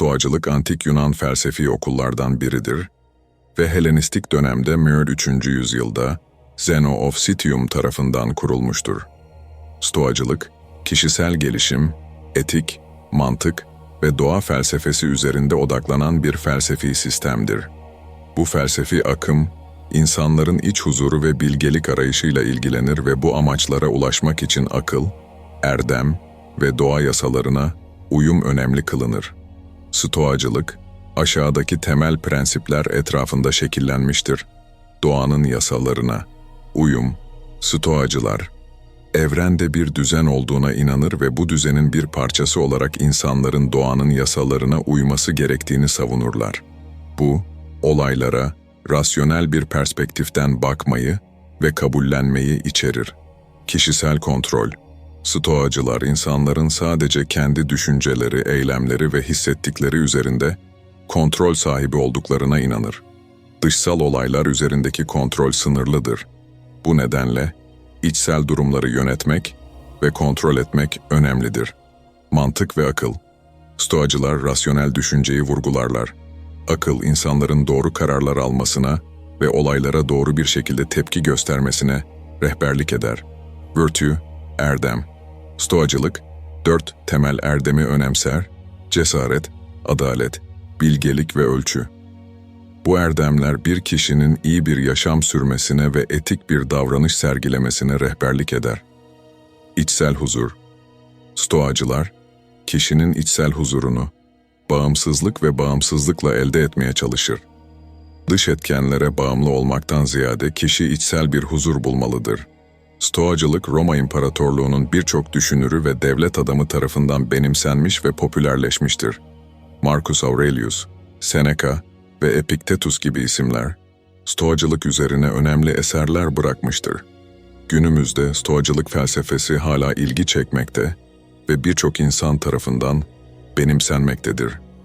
Stoacılık antik Yunan felsefi okullardan biridir ve Helenistik dönemde Mör 3. yüzyılda Zeno of Citium tarafından kurulmuştur. Stoacılık, kişisel gelişim, etik, mantık ve doğa felsefesi üzerinde odaklanan bir felsefi sistemdir. Bu felsefi akım, insanların iç huzuru ve bilgelik arayışıyla ilgilenir ve bu amaçlara ulaşmak için akıl, erdem ve doğa yasalarına uyum önemli kılınır. Stoacılık, aşağıdaki temel prensipler etrafında şekillenmiştir. Doğanın yasalarına, uyum, Stoacılar, evrende bir düzen olduğuna inanır ve bu düzenin bir parçası olarak insanların doğanın yasalarına uyması gerektiğini savunurlar. Bu, olaylara rasyonel bir perspektiften bakmayı ve kabullenmeyi içerir. Kişisel kontrol Stoacılar insanların sadece kendi düşünceleri, eylemleri ve hissettikleri üzerinde kontrol sahibi olduklarına inanır. Dışsal olaylar üzerindeki kontrol sınırlıdır. Bu nedenle içsel durumları yönetmek ve kontrol etmek önemlidir. Mantık ve akıl Stoacılar rasyonel düşünceyi vurgularlar. Akıl insanların doğru kararlar almasına ve olaylara doğru bir şekilde tepki göstermesine rehberlik eder. Virtue, erdem. Stoacılık, dört temel erdemi önemser, cesaret, adalet, bilgelik ve ölçü. Bu erdemler bir kişinin iyi bir yaşam sürmesine ve etik bir davranış sergilemesine rehberlik eder. İçsel huzur. Stoacılar, kişinin içsel huzurunu, bağımsızlık ve bağımsızlıkla elde etmeye çalışır. Dış etkenlere bağımlı olmaktan ziyade kişi içsel bir huzur bulmalıdır. Stoacılık Roma İmparatorluğu'nun birçok düşünürü ve devlet adamı tarafından benimsenmiş ve popülerleşmiştir. Marcus Aurelius, Seneca ve Epiktetus gibi isimler, Stoacılık üzerine önemli eserler bırakmıştır. Günümüzde Stoacılık felsefesi hala ilgi çekmekte ve birçok insan tarafından benimsenmektedir.